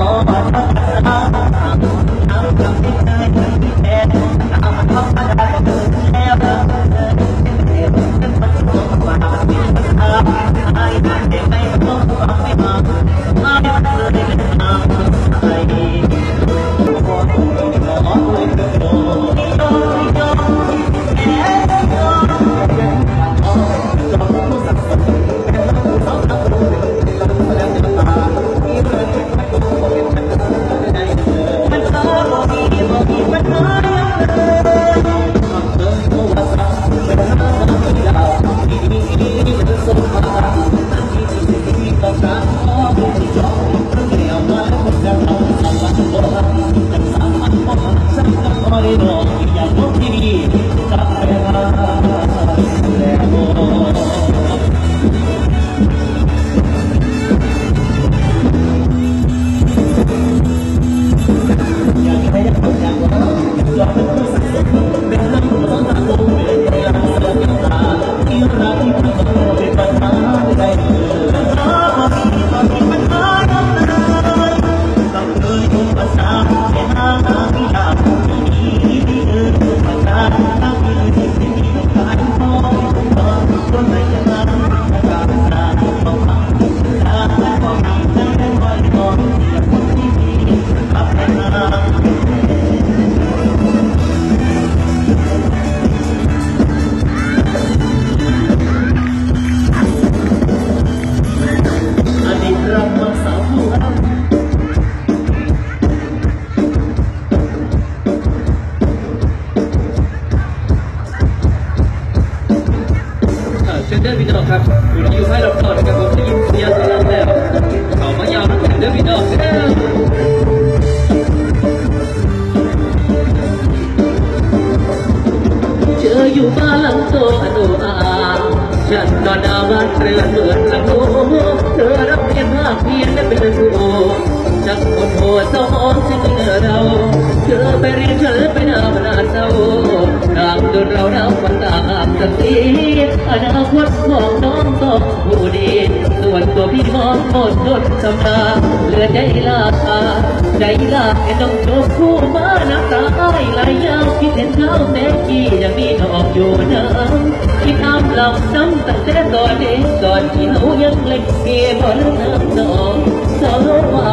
Oh, my God. อ ด้อพี่น้องครับอยู่ที่อยู่ให้เราตอนะครับผมได้ยินเสียงแล้วแล้วเขามายาวกันเด้อพี่น้องเด้อเจออยู่บ้านหลังโตอนุอาฉันนอนอาบ้านเรือนเหมือนหลังโลเธอรับเพียงภาคเพียงและเป็นครูจักคนโหดสอนจึงเราเธอไปเรียนฉันไปนาบนาเศร้าางจนเราเราฝันตามสักทีอนาคตของน้องต้องผู้ดี ส่วนตัวพี่มองหมดจดสำตาเหลือใจลาคาใจลาแค่ต้องจบคู่มาน้ำตาไหลยาวคิดเห็นเท้าแต่กี้ยังมีดอกอยู่น้ำคิดอ้ำหลับซ้ำตั้งแต่ตอนเด็กตอนที่เรายังเล็กเก็บบอลน้ำนองสาวเมา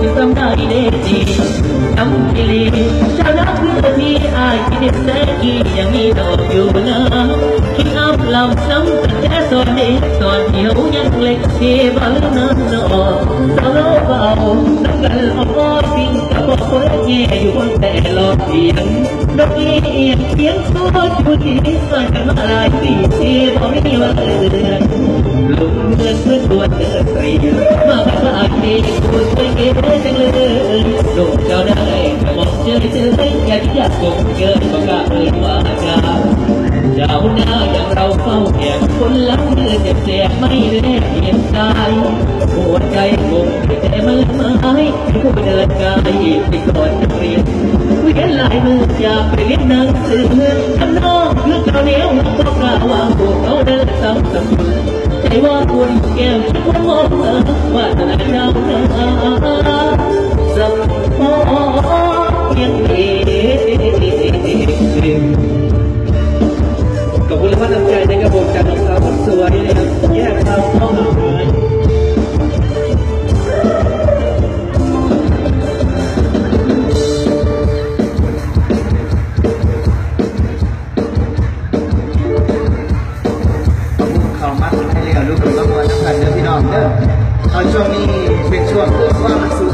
ที่ทำได้เด็ดดีทำกิเลสเจ้านักคือที่อายที่เด็ดแท้กี่ยังมีดอกอยู่นะคิดอัพลำซ้ำแต่แค่ตอนเด็กตอนเดียวยังเล็กเที่บ้านนั้นนอสาว เบาน้ำกันเอาอ้อสิ่งกับบอกเพื่อแย่อยู่บนแต่หลอดเสียงดอกเอี้ยเสียงตัวจุดที่ใส่กันมาหลายปีที่บอกไม่ว่าเดือนลงเงินเพื่อตัวเดินไปมาบ้านที่กูช่วยเก็บจังเลยลูกเจ้าได้มองเจอเจออยากอยากกงเกินก็กล้าเอ่ยว่าจ้า เจ้าหน้าอย่างเราเฝ้าแอบคนลักเลือเจ็บแสบไม่ได้เพียงตายหัวใจคงแต่มือไม้ผู้เดินกายไปก่อนเรียนเวียนลายมืออยากไปเรียนหนังสือทำนองคือกเจ้าเหนียวก็กล้าวางพวกเขาเดินซ้ำซ้ำใจว่าคุณแก้มคุณมองเธอว่าแต่เจ้าเนื้อสัมพอยังเอง คุณและพัฒนาใจในะครับผมจากน้องสาวคนสวยนะครับแยกทางเข้าหาเลยเขามัดให้เรียวลูกหลงมาบวชน้ำกันเด้อพี่น้องเด้อเอาช่วงนี้เป็นช่วงเพื่อความสุข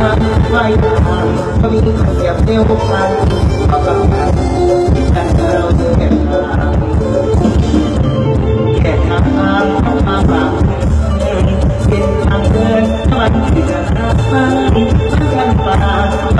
ทางไรทำสัญญาอยากจะที่ลงแค่ทางมาฝากเป็นทางเดินมันที่จะหาทางกันป่